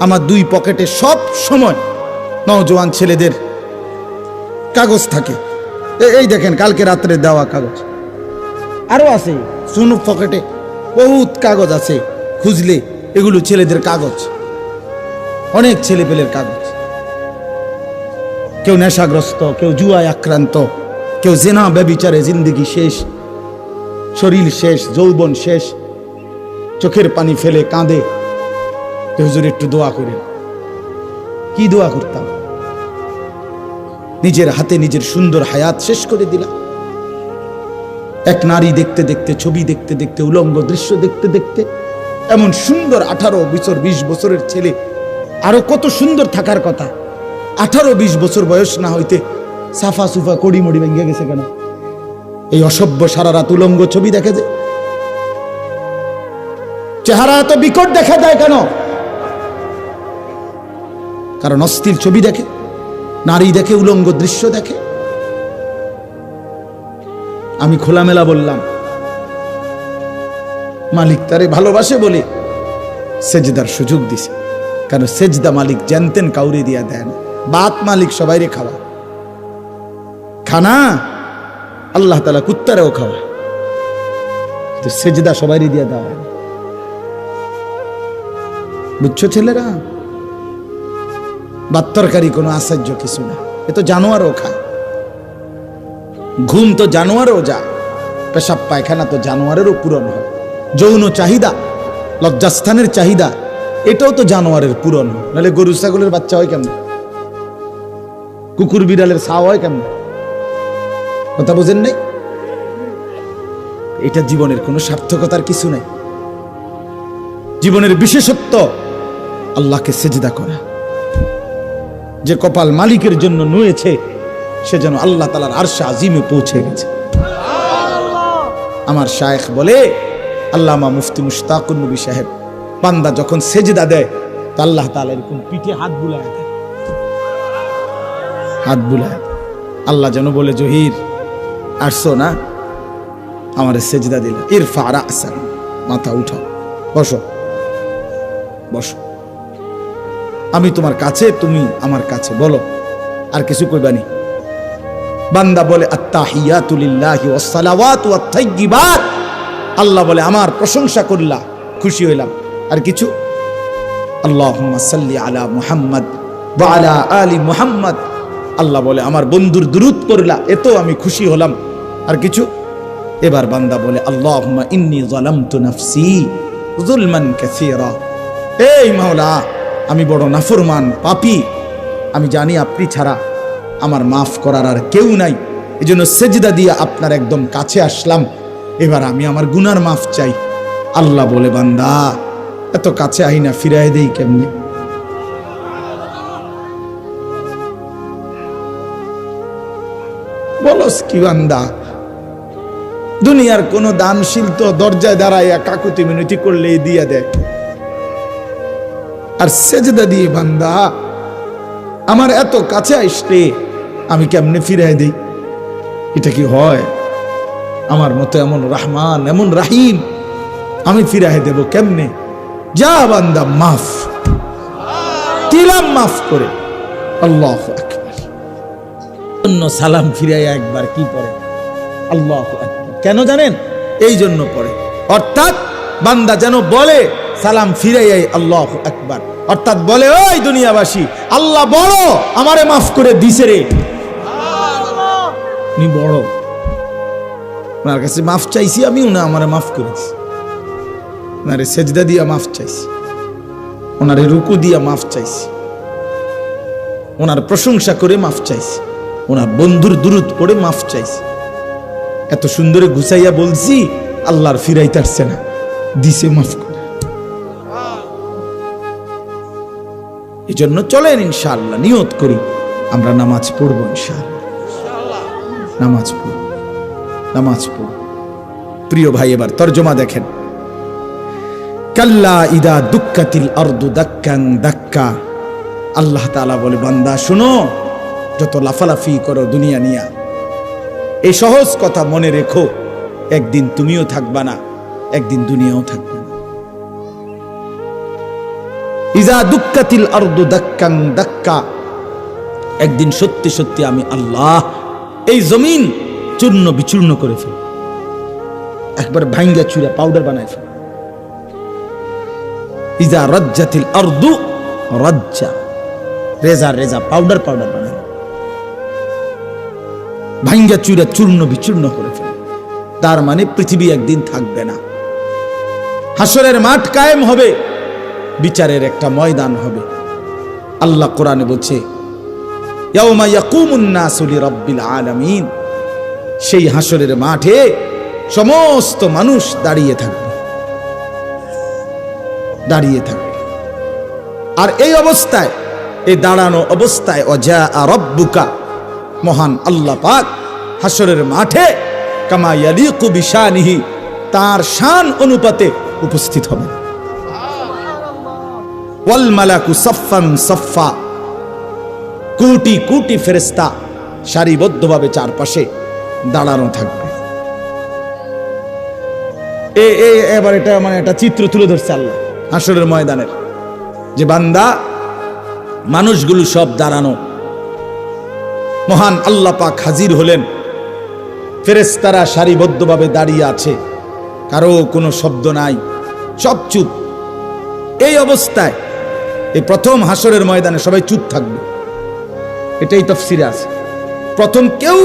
আমার দুই পকেটে সব সময় নওজোয়ান ছেলেদের কাগজ থাকে। এই দেখেন, কালকে রাত্রে দেওয়া কাগজ। আরও আছে সুনু পকেটে বহুত কাগজ আছে, খুঁজলে এগুলো ছেলেদের কাগজ। অনেক ছেলে পেলের কাগজ। কেউ নেশাগ্রস্ত, কেউ জুয়ায় আক্রান্ত, কেউ জেনা ব্যবিচারে জিন্দিগি শেষ, শরীর শেষ, যৌবন শেষ, চোখের পানি ফেলে কাঁদে। হুজুর একটু দোয়া করেন কি দোয়া করতাম? নিজের হাতে নিজের সুন্দর হায়াত শেষ করে দিলাম। এক নারী দেখতে দেখতে, ছবি দেখতে দেখতে, উলঙ্গ দৃশ্য দেখতে দেখতে, এমন সুন্দর আঠারো বছর বিশ বছরের ছেলে, আরও কত সুন্দর থাকার কথা। আঠারো, বিশ বছর বয়স না হইতে সাফা সুফা কড়ি মড়ি ভেঙে গেছে কেন? এই অসভ্য সারা রাত উলঙ্গ ছবি দেখে যে। চেহারা এত বিকট দেখা যায় কেন? কারণ অস্থির ছবি দেখে, নারী দেখে, উলঙ্গ দৃশ্য দেখে। আমি খোলামেলা বললাম, মালিক তারে ভালোবাসে বলে সেজদার সুযোগ দিছে। কারণ সেজদা মালিক জানতেন কাউরে দিয়া দেন বাত মালিক সবাইরে খাওয়া। খানা আল্লাহ তালা কুত্তারেও খাওয়া। সেজদা সবাইরে দিয়া দেওয়া বুঝছ ছেলেরা? বাত্তরকারী কোনো আশ্চর্য কিছু না। এ তো জানোয়ারও খায়। ঘুম তো জানোয়ারও যা পেশাব পায়খানা তো জানোয়ারেরও পূরণ হয়। যৌন চাহিদা, লজ্জাস্থানের চাহিদা, এটাও তো জানোয়ারের পূরণ হয়। নাহলে গরু, ছাগলের বাচ্চা হয় কেমন? কুকুর, বিড়ালের ছাও হয় কেমন? কথা বোঝেন নাই? এটা জীবনের কোনো সার্থকতার কিছু নাই। জীবনের বিশেষত্ব আল্লাহকে সেজদা করা। যে কপাল মালিকের জন্য নুয়েছে, সে যেন আল্লাহ তালার আরশা আজিমে পৌঁছে গেছে। আমার শায়েখ বলে, আল্লামা মুফতি মুশতাকুর নবী সাহেব, বান্দা যখন সেজদা দেয়, তো আল্লাহ তালা এরকম পিঠে হাত বুলায় দেয়। হাত বুলায়। আল্লাহ যেন বলে, জহির, আসছো না? আমার সেজদা দিল। ইরফা রাসান মাথা উঠাও। বসো। বসো। আমি তোমার কাছে, তুমি আমার কাছে, বলো। আর কিছু কইবানি বান্দা বলে আত্তাহিয়াতুলিল্লাহি ওয়াসসালাওয়াতু ওয়াত আল্লাহ বলে, আমার প্রশংসা করলা, খুশি হইলাম। আর কিছু? আল্লাহুম্মা সাল্লি আলা মুহাম্মদ ওয়া আলা আল্লাহ বলে, আমার বন্ধুর দুরূদ করলা এত আমি খুশি হলাম। আর কিছু? এবার বান্দা বলে, আল্লাহুম্মা ইন্নী যালামতু নাফসি যুলমান কাসীরা। এই মাওলা আমি বড় নাফরমান, পাপি। আমি জানি আপনি ছাড়া আমার মাফ করার আর কেউ নাই। এই জন্য সেজদা দিয়ে আপনার একদম কাছে আসলাম। এবার আমি আমার গুনার মাফ চাই। আল্লাহ বলে, বান্দা, এত কাছে আহি না ফিরাই দেই কেমনি? বলস কি বান্দা? দুনিয়ার কোন দানশীল তো দরজায় দাঁড়াইয়া কাকুতি মিনতি করলে দিয়ে দেয়। আর সেজদা দিয়ে বান্দা, আমার এত কাছে আসলে আমি কেমনে ফিরাই দিই? এটা কি হয়? আমার মতো এমন রহমান, এমন রাহিম আমি ফিরাই দেব কেমনে? যা বান্দা, মাফ। দিলাম মাফ করে। আল্লাহ জন্য সালাম ফিরাই একবার কি পড়ে আল্লাহ কেন জানেন? এই জন্য পড়ে অর্থাৎ বান্দা যেন বলে সালাম ফিরাই আল্লাহ আকবার। অর্থাৎ বলে ওই দুনিয়াবাসী আল্লাহ বড় আমারে মাফ করে দিছে রে। উনি বড়। ওনার কাছে মাফ চাইছি আমি উনি আমারে মাফ করেছি ওনারে সেজদা দিয়া মাফ চাইছি। ওনারে রুকু দিয়া মাফ চাইছি। ওনার প্রশংসা করে মাফ চাইছি। ওনার বন্ধুর দূরত পড়ে মাফ চাইছি। এত সুন্দরে গুছাইয়া বলছি আল্লাহর ফিরাইতে আসছে না। দিছে মাফ করে এই জন্য চলেন ইনশাআল্লাহ, নিয়ত করি। আমরা নামাজ পড়ব ইনশাআল্লাহ। নামাজ পড়ব নামাজ পড়ব। প্রিয় ভাই, এবার তর্জমা দেখেন। কাল্লা ইদা দুক্কাতিল আরদু দাক্কান দাক্কা। আল্লাহ তাআলা বলে, বান্দা, শুনো, যত লাফালাফি করো দুনিয়া নিয়া। এই সহজ কথা মনে রেখো, একদিন তুমিও থাকবা না, একদিন দুনিয়াও থাকবে ইজা দুক্কাতিল আরদু দাক্কাং দাক্কা। একদিন সত্যি সত্যি আমি আল্লাহ এই জমিন চূর্ণ বিচূর্ণ করে ফেল। একবার ভাঙ্গা চুরা পাউডার বানায় ফেল। ইজা রজ্জাতিল আরদু রজ্জা। রেজা রেজা পাউডার পাউডার বানায় ভাঙ্গা চুরা চূর্ণ বিচূর্ণ করে ফেল। তার মানে পৃথিবী একদিন থাকবে না। হাসরের মাঠ কায়েম হবে। বিচারের একটা ময়দান হবে। আল্লাহ কোরআনে বলছে আলামিন। সেই হাসরের মাঠে সমস্ত মানুষ দাঁড়িয়ে থাকবে। দাঁড়িয়ে থাকবে। আর এই অবস্থায়, এই দাঁড়ানো অবস্থায় অজা আর রব্বুকা, মহান আল্লাহ পাক হাসরের মাঠে, কামা ইয়ালিকু বিশানিহি, তার শান অনুপাতে উপস্থিত হবে ওয়াল কোটি কোটি ফেরেস্তা সারিবদ্ধভাবে চারপাশে দাঁড়ানো থাকবে। এ এবার এটা মানে একটা চিত্র তুলে ধরছে আল্লাহ হাসরের ময়দানের। যে বান্দা, মানুষগুলো সব দাঁড়ানো। মহান আল্লাহ পাক হাজির হলেন। ফেরেস্তারা সারিবদ্ধভাবে দাঁড়িয়ে আছে। কারও কোনো শব্দ নাই। সব চুপ এই অবস্থায় এই প্রথম হাসরের ময়দানে সবাই চুপ থাকবে। এটাই তফসিরে আছে। প্রথম কেউ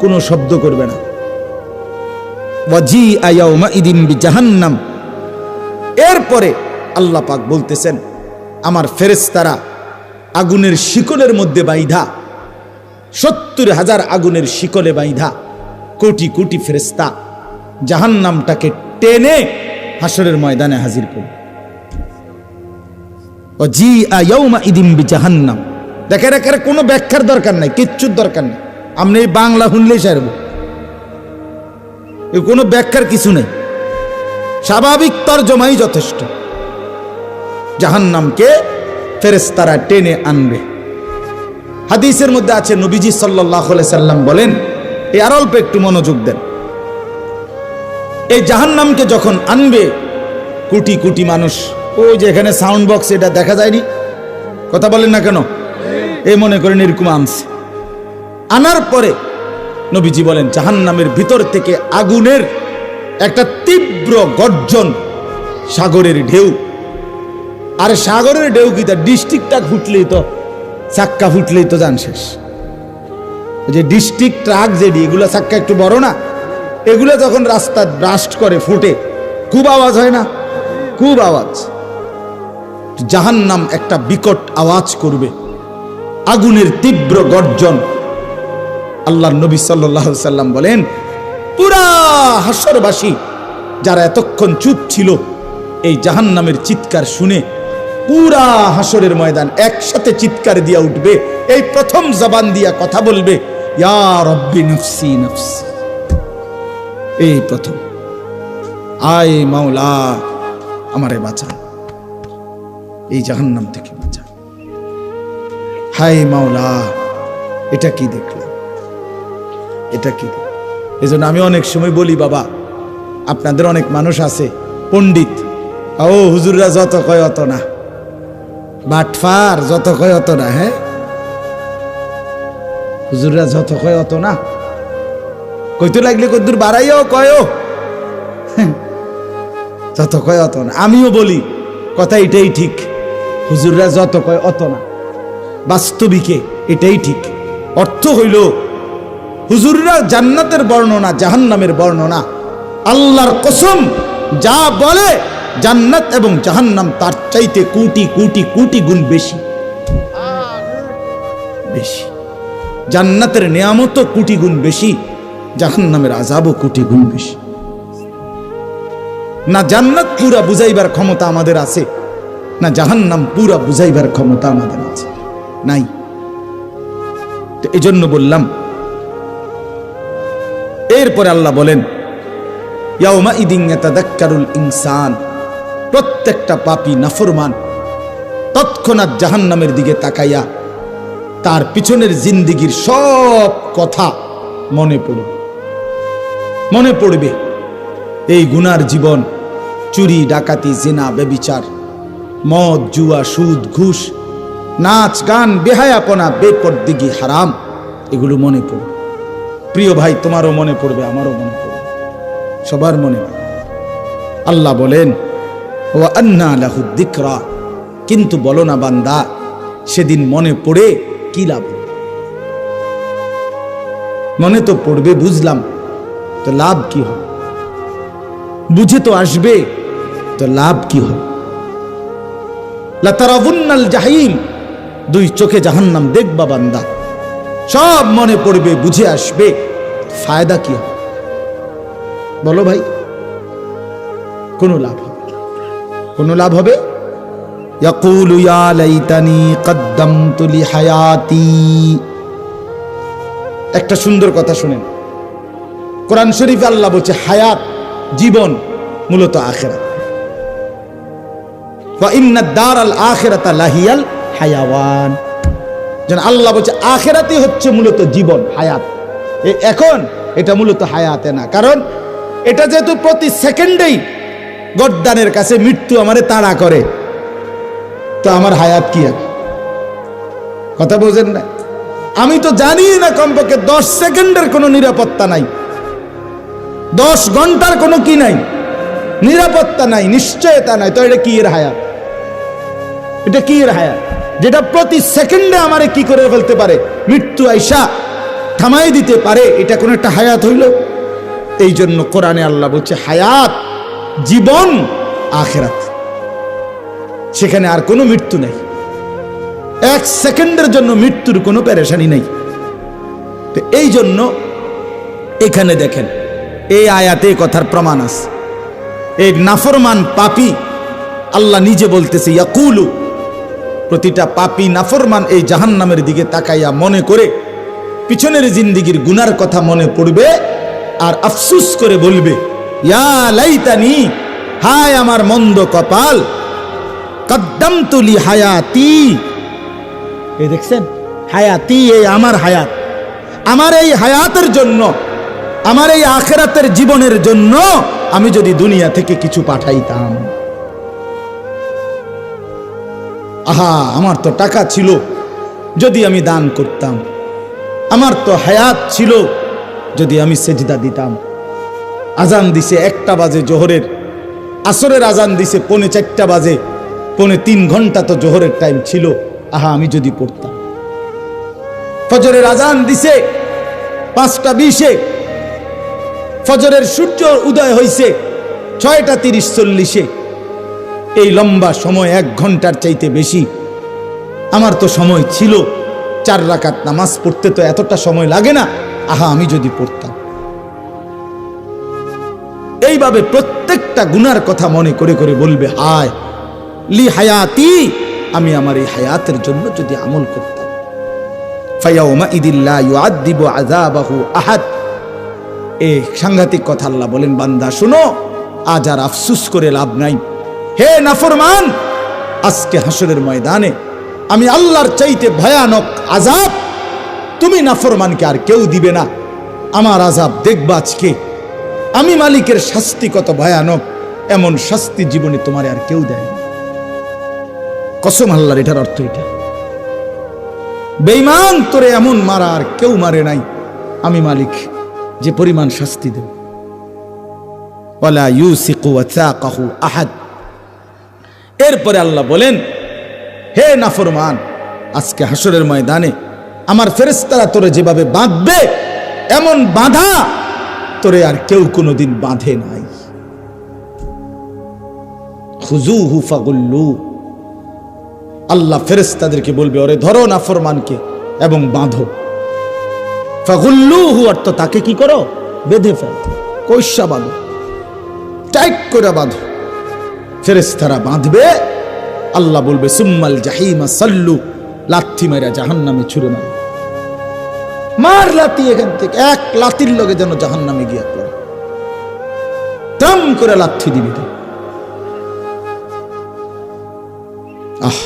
কোনো শব্দ করবে না। ওয়াজি আয়াউমা ইদিম জাহান্নাম এরপরে আল্লাহ পাক বলতেছেন, আমার ফেরেস্তারা আগুনের শিকলের মধ্যে বাইধা। সত্তর হাজার আগুনের শিকলে বাইধা। কোটি কোটি ফেরেস্তা জাহান্নামটাকে টেনে হাসরের ময়দানে হাজির করবে। ও জি আয়াউমা ইদিম জাহান্নাম দেখে রেখে কোনো ব্যাখ্যার দরকার নাই, কিচ্ছুর দরকার নেই। আপনি এই বাংলা শুনলেই সারব। এ কোনো ব্যাখ্যার কিছু নেই। স্বাভাবিক তর্জমাই যথেষ্ট। জাহান্নামকে ফেরেস্তারা টেনে আনবে। হাদিসের মধ্যে আছে, নবীজি সাল্লাহ সাল্লাম বলেন এই আর অল্প একটু মনোযোগ দেন। এই জাহান্নামকে যখন আনবে, কোটি কোটি মানুষ ওই যে এখানে সাউন্ড বক্স এটা দেখা যায়নি। কথা বলেন না কেন? এই মনে করেন এরকম আনছে। আনার পরে নবীজি বলেন, জাহান্নামের ভিতর থেকে আগুনের একটা তীব্র গর্জন সাগরের ঢেউ। আর সাগরের ঢেউ কি? তার ডিস্ট্রিক্টটা ফুটলেই তো, চাক্কা ফুটলেই তো যান শেষ। যে ডিস্ট্রিক্ট ট্রাক যেটি, এগুলো চাক্কা একটু বড় না? এগুলো যখন রাস্তা ব্রাস্ট করে, ফুটে, খুব আওয়াজ হয় না? খুব আওয়াজ। জাহান্নাম একটা বিকট আওয়াজ করবে। আগুনের তীব্র গর্জন। আল্লাহ নবী সাল্লাম বলেন, পুরা হাসরবাসী যারা এতক্ষণ চুপ ছিল, এই জাহান্নামের চিৎকার শুনে পুরা হাসরের ময়দান একসাথে চিৎকার দিয়া উঠবে, এই প্রথম জবান দিয়া কথা বলবে নফসি নফসি। এই প্রথম। আয় মাওলা, আমারে বাঁচান। এই জাহান্নাম থেকে বাঁচান হায় মাওলা, এটা কি দেখলাম? এটা কি এই জন্য আমি অনেক সময় বলি, বাবা, আপনাদের অনেক মানুষ আছে, পণ্ডিত। ও, হুজুররা যত কয় অত না। বাটফার যত কয় অত না হ্যাঁ? হুজুররা যত কয় অত না। কইতে লাগলে কদ্দুর বাড়াইও, কয়ও। যত কয় অত না। আমিও বলি, কথা এটাই ঠিক। হুজুররা যত কয়, অত না। বাস্তবিকে এটাই ঠিক। অর্থ হইল, হুজুররা জান্নাতের বর্ণনা, জাহান্নামের বর্ণনা। আল্লাহর কসম, যা বলে জান্নাত এবং জাহান্নাম তার চাইতে কোটি কোটি কোটি গুণ বেশি। বেশি। জান্নাতের নিয়ামত কোটি গুণ বেশি, জাহান্নামের আজাবও কোটি গুণ বেশি। না জান্নাত পুরা বুঝাইবার ক্ষমতা আমাদের আছে না জাহান্নাম পুরা বুঝাইবার ক্ষমতা আমাদের আছে। নাই। তো এই জন্য বললাম, এরপরে আল্লাহ বলেন ইনসান, প্রত্যেকটা পাপী নাফরমান, তৎক্ষণাৎ জাহান্নামের দিকে তাকাইয়া তার পিছনের জিন্দিগির সব কথা মনে পড়বে। মনে পড়বে, এই গুনার জীবন, চুরি, ডাকাতি, জেনা বেবিচার মদ, জুয়া, সুদ, ঘুষ, নাচ, গান, বেহায়াপনা, বেপরদিগি, হারাম, এগুলো মনে পড়বে প্রিয় ভাই, তোমারও মনে পড়বে, আমারও মনে পড়বে, সবার মনে আল্লাহ বলেন ও আন্না লাহুদ্দিকরা কিন্তু বলো না বান্দা, সেদিন মনে পড়ে কি লাভ মনে তো পড়বে, বুঝলাম, তো লাভ কি হবে? বুঝে তো আসবে, তো লাভ কি হবে? লতারাবুন্নাল জাহিম। দুই চোখে জাহান্নাম দেখবা বান্দা। সব মনে পড়বে, বুঝে আসবে। ফায়দা কি হবে? বলো ভাই, কোনো লাভ হবে কোনো লাভ হবে? একটা সুন্দর কথা শুনেন। কোরআন শরীফ আল্লাহ বলছে, হায়াত, জীবন মূলত আখেরা লাহিয়াল যেন আল্লাহ বলছে আখেরাতে হচ্ছে মূলত জীবন, হায়াত। এখন এটা মূলত হায়াতে না, কারণ এটা যেহেতু প্রতি সেকেন্ডেই গদ্দানের কাছে মৃত্যু আমারে তাড়া করে। তো আমার হায়াত কি আছে কথা বোঝেন না? আমি তো জানি না কমপক্ষে দশ সেকেন্ডের কোনো নিরাপত্তা নাই। দশ ঘণ্টার কোনো কি নাই? নিরাপত্তা নাই, নিশ্চয়তা নাই। তো এটা কি এর হায়াত? এটা কি হায়াত যেটা প্রতি সেকেন্ডে আমারে কি করে ফেলতে পারে? মৃত্যু আইসা থামাই দিতে পারে, এটা কোন একটা হায়াত হইল? এই জন্য কোরআনে আল্লাহ বলছে, হায়াত, জীবন, আখেরাত। সেখানে আর কোনো মৃত্যু নেই। এক সেকেন্ডের জন্য মৃত্যুর কোনো পেরেশানি নেই। তো এই জন্য এখানে দেখেন, এই আয়াতে কথার প্রমাণ আছে। এই নাফরমান পাপি আল্লাহ নিজে বলতেছে, ইয়াকুলু প্রতিটা পাপি নাফরমান এই জাহান্নামের দিকে তাকাইয়া মনে করে, পিছনের জিন্দিগির গুনার কথা মনে পড়বে আর আফসুস করে বলবে, ইয়া লাইতানি, হায় আমার মন্দ কপাল কদ্দম তুলি হায়াতি। এই দেখছেন? হায়াতি এই আমার হায়াত। আমার এই হায়াতের জন্য, আমার এই আখেরাতের জীবনের জন্য আমি যদি দুনিয়া থেকে কিছু পাঠাইতাম। আহা, আমার তো টাকা ছিল, যদি আমি দান করতাম। আমার তো হায়াত ছিল, যদি আমি সেজদা দিতাম। আজান দিছে একটা বাজে জোহরের, আসরের আজান দিছে পৌনে চারটা বাজে, পৌনে তিন ঘণ্টা তো জোহরের টাইম ছিল, আহা, আমি যদি পড়তাম। ফজরের আজান দিছে পাঁচটা বিশে, ফজরের সূর্য উদয় হইছে ছয়টা তিরিশ চল্লিশে। এই লম্বা সময় এক ঘণ্টার চাইতে বেশি। আমার তো সময় ছিল। চার রাকাত নামাজ পড়তে তো এতটা সময় লাগে না। আহা, আমি যদি পড়তাম। এইভাবে প্রত্যেকটা গুনার কথা মনে করে করে বলবে, হায়, লি হায়াতি, আমি আমার এই হায়াতের জন্য যদি আমল করতাম। আহাদ। এ সাংঘাতিক কথা আল্লাহ বলেন, বান্দা, শুনো, আজ আর আফসুস করে লাভ নাই। হে নাফরমান, আজকে হাসরের ময়দানে আমি আল্লাহর চাইতে ভয়ানক আজাব তুমি নাফরমানকে আর কেউ দিবে না। আমার আজাব দেখবা আজকে। আমি মালিকের শাস্তি কত ভয়ানক, এমন শাস্তি জীবনে তোমার আর কেউ দেয় না। কসম আল্লাহর, এটার অর্থ এটা। বেইমান তোরে এমন মারা আর কেউ মারে নাই। আমি মালিক, যে পরিমাণ শাস্তি দেব। ওয়ালা ইউসিকু ওয়াসাকাহু আহাদ। এরপরে আল্লাহ বলেন, হে নাফরমান, আজকে হাসরের ময়দানে আমার ফেরেশতারা তোরে যেভাবে বাঁধবে, এমন বাঁধা তোরে আর কেউ কোনোদিন বাঁধে নাই। খুজুহু ফাগুল্লু। আল্লাহ ফেরেশতাদেরকে বলবে, ওরে ধরো নাফরমানকে এবং বাঁধো। ফাগুল্লুহু অর্থ তাকে কি করো? বেঁধে ফেল, কৈশা বাঁধো, টাইট করে বাঁধো। ফেরেস্তারা বাঁধবে। আল্লাহ বলবে, সুম্মাল জাহিমা সাল্লু। লাথি মেরা জাহান নামে ছুড়ে মার। মার লাতি এখান থেকে, এক লাতির লগে যেন জাহান নামে গিয়া পড়ে। টম করে লাথি দিবি আহ,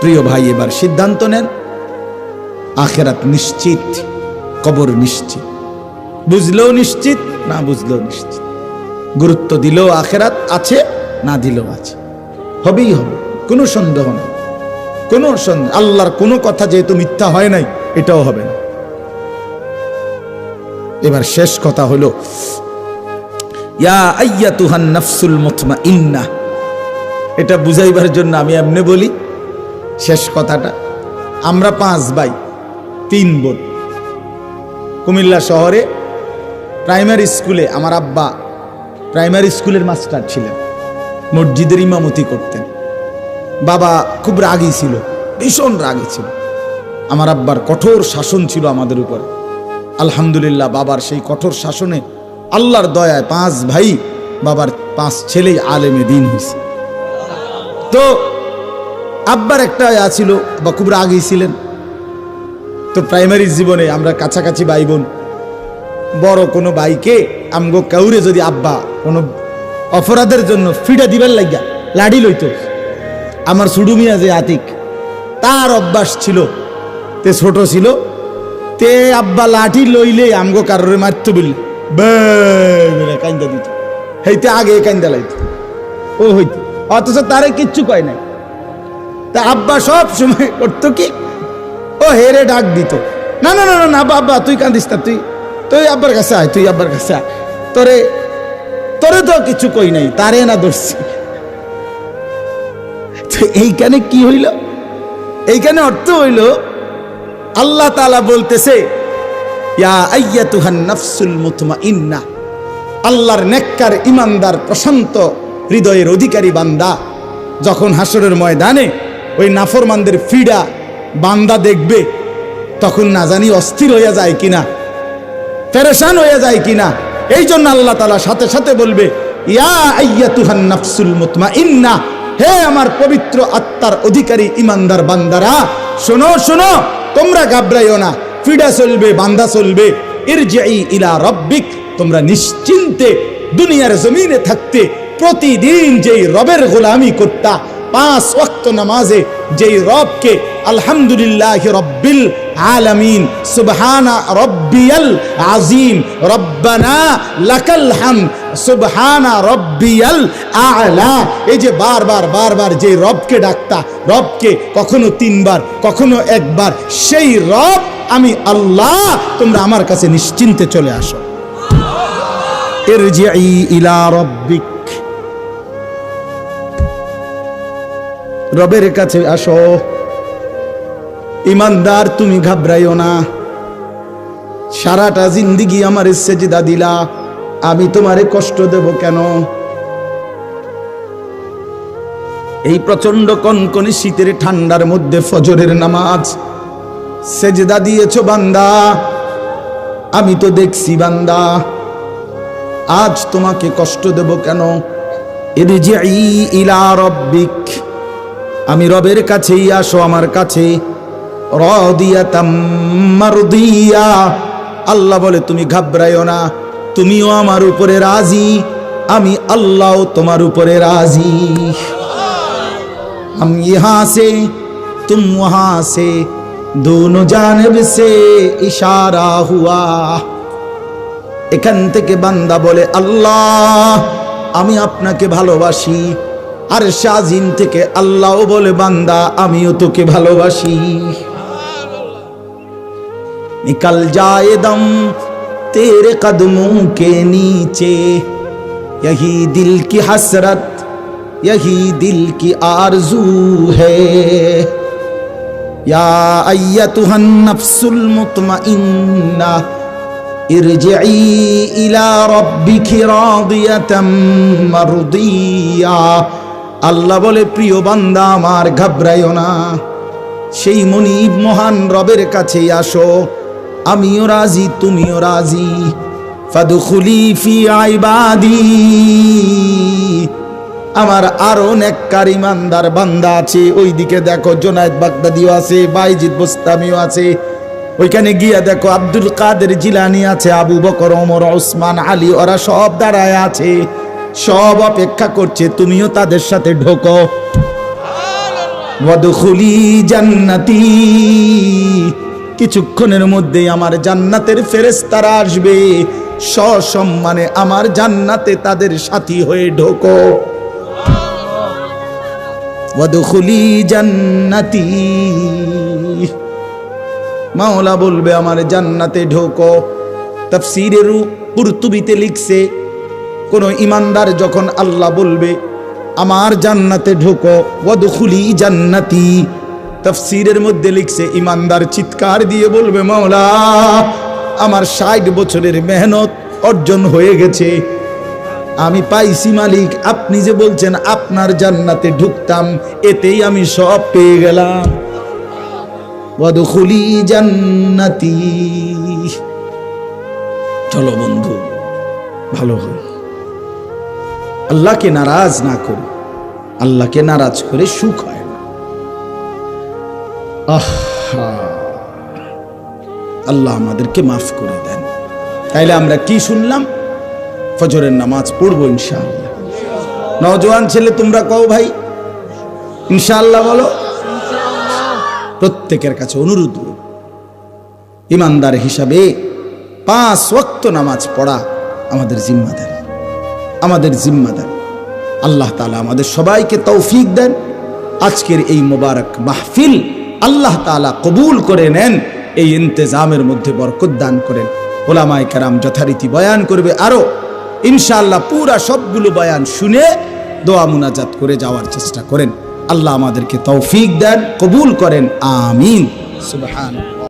প্রিয় ভাই, এবার সিদ্ধান্ত নেন। আখেরাত নিশ্চিত, কবর নিশ্চিত। বুঝলেও নিশ্চিত, না বুঝলেও নিশ্চিত। গুরুত্ব দিলেও আখেরাত আছে। না দিলেও আছে। হবেই হবে, কোনো সন্দেহ নেই। কোনো সন্দেহ, আল্লাহর কোনো কথা যেহেতু মিথ্যা হয় নাই, এটাও হবে না। এবার শেষ কথা হলো, ইয়া মুতমা ইন্না এটা বুঝাইবার জন্য আমি এমনি বলি, শেষ কথাটা, আমরা পাঁচ ভাই, তিন বোন। কুমিল্লা শহরে প্রাইমারি স্কুলে আমার আব্বা প্রাইমারি স্কুলের মাস্টার ছিলেন। মসজিদের ইমামতি করতেন। বাবা খুব রাগী ছিল, ভীষণ রাগী ছিল। আমার আব্বার কঠোর শাসন ছিল আমাদের উপর। আলহামদুলিল্লাহ বাবার সেই কঠোর শাসনে আল্লাহর দয়ায় পাঁচ ভাই, বাবার পাঁচ ছেলেই আলেমে দিন হয়েছে তো আব্বার একটা ইয়া ছিল বা খুব রাগী ছিলেন। তো প্রাইমারি জীবনে আমরা কাছাকাছি ভাই বোন, বড় কোনো বাইকে আমগো কাউরে যদি আব্বা কোনো অপরাধের জন্য ফিডা দিবার লাগিয়া লাড়ি লইতো। আমার সুডুমিয়া যে আতিক, তার অভ্যাস ছিল, তে ছোট ছিল, তে আব্বা লাঠি লইলে আমগো কারোরে মারতো বলি কান্দা দিত। হেইতে আগে কান্দা লাইত। ও হইত, অথচ তারে কিচ্ছু কয় নাই। তা আব্বা সব সময় করতো কি, ও হেরে ডাক দিত, না না না না না, বাবা, তুই কান্দিস না, তুই তুই আব্বার কাছে আয়, তুই আব্বার কাছে আয়। তোরে তোরে তো কিছু কই নাই, তারে না ধরছি। এইখানে কি হইল? এইখানে অর্থ হইল, আল্লাহ তালা বলতেছে আল্লাহর নেককার ইমানদার প্রশান্ত হৃদয়ের অধিকারী বান্দা, যখন হাসরের ময়দানে ওই নাফরমানদের ফিডা বান্দা দেখবে, তখন না জানি অস্থির হইয়া যায় কিনা ফেরেশান হইয়া যায় কিনা। এই জন্য আল্লাহ তালা সাথে সাথে বলবে, ইয়া হে আমার পবিত্র আত্মার অধিকারী ইমানদার বান্দারা, শোনো শোনো, তোমরা ঘাবড়াইও না, ফিডা চলবে, বান্দা চলবে ইলা রব্বিক, তোমরা নিশ্চিন্তে দুনিয়ার জমিনে থাকতে, প্রতিদিন যেই রবের গোলামি করতা পাঁচ ওয়াক্ত নামাজে যেই রবকে আলহামদুলিল্লাহ রব্বিল আলামিন, সুবহানা রব্বিয়াল আজিম রব্বানা লাকাল হাম সুবহানা রব্বিয়াল আলা। এই যে বারবার বারবার যে রবকে ডাকতা, রবকে কখনো তিনবার, কখনো একবার, সেই রব আমি আল্লাহ, তোমরা আমার কাছে নিশ্চিন্তে চলে আসো। ইরজিই ইলা রব্বিক। রবের কাছে আসো। ইমানদার, তুমি ঘাবড়াইও না। সারাটা জিন্দিগি আমার সেজদা দিলা। আমি তোমারে কষ্ট দেব কেন? এই প্রচণ্ড কনকনে শীতের ঠান্ডার মধ্যে ফজরের নামাজ সেজদা দিয়েছ বান্দা। আমি তো দেখছি বান্দা। আজ তোমাকে কষ্ট দেব কেন? ইলা রব্বিক। আমি রবের কাছেই আসো আমার কাছে রদিয়াতাম মারদিয়া আল্লাহ বলে তুমি ঘাবড়াইও না তুমিও আমার উপরে রাজি আমি আল্লাহ তোমার উপরে রাজি हम यहाँ से तुम वहां से दोनों जानब से ইশারা হুয়া এখান থেকে বান্দা বলে আল্লাহ আমি আপনাকে ভালোবাসি আর শাজিম থেকে আল্লাহ বলে বান্দা আমিও তোকে ভালোবাসি निकल जाए दम तेरे कदमों के नीचे यही दिल की हसरत यही दिल की आरजू है या अय्यतुहन नफ्सुल मुतमइन्ना इरजिई इला रब्बिकी रादियाताम মারদিয়া আল্লাহ বলে, প্রিয় বান্দা, আমার ঘাবড়াইও না। সেই মনিব মহান রবের কাছে আসো। আমিও রাজি, তুমিও রাজি। ফাদুখুলি ফি আইবাদি আমার আরও নেককার ইমানদার বান্দা আছে। ওইদিকে দেখো, জোনায়েদ বাগদাদিও আছে, বাইজিদ বোস্তামিও আছে। ওইখানে গিয়া দেখো, আব্দুল কাদের জিলানি আছে, আবু বকর, ওমর, ওসমান, আলী, ওরা সব দাঁড়ায় আছে। সব অপেক্ষা করছে, তুমিও তাদের সাথে ঢোকো। ওয়াদখুলি জান্নাতি। কিছুক্ষণের মধ্যে আমার জান্নাতের ফেরেশতারা আসবে। সসম্মানে আমার জান্নাতে তাদের সাথী হয়ে ঢোকো। ওয়াদখুলি জান্নাতি। মাওলা বলবে, আমার জান্নাতে ঢোকো। তাফসীরের কুরতুবিতে লিখছে কোন ইমানদার যখন আল্লাহ বলবে, আমার জান্নাতে ঢোকো, ওয়াদখুলি জান্নাতি। তাফসীরের মধ্যে লিখছে, ইমানদার চিৎকার দিয়ে বলবে, মাওলা, আমার ষাট বছরের মেহনত অর্জন হয়ে গেছে। আমি পাইছি মালিক, আপনি যে বলছেন আপনার জান্নাতে ঢুকতাম, এতেই আমি সব পেয়ে গেলাম। ওয়াদখুলি জান্নাতি। চলো বন্ধু, ভালো হই আল্লাহকে নারাজ না করে। আল্লাহকে নারাজ করে সুখ হয় না। আহা, আল্লাহ আমাদেরকে মাফ করে দেন। তাইলে আমরা কি শুনলাম? ফজরের নামাজ পড়ব ইনশাআল্লাহ। নজওয়ান ছেলে, তোমরা কও ভাই? ইনশাআল্লাহ বলো। প্রত্যেকের কাছে অনুরোধ। ইমানদার হিসাবে পাঁচ ওয়াক্ত নামাজ পড়া আমাদের জিম্মাদার। আমাদের জিম্মাদার আল্লাহ তাআলা আমাদের সবাইকে তৌফিক দেন। আজকের এই মোবারক মাহফিল আল্লাহ তাআলা কবুল করে নেন। এই ইন্তেজামের মধ্যে বরকত দান করেন। ওলামায় কারাম যথারীতি বয়ান করবে আরও। ইনশাআল্লাহ পুরা সবগুলো বয়ান শুনে দোয়া মুনাজাত করে যাওয়ার চেষ্টা করেন। আল্লাহ আমাদেরকে তৌফিক দেন, কবুল করেন। আমিন। সুবহান।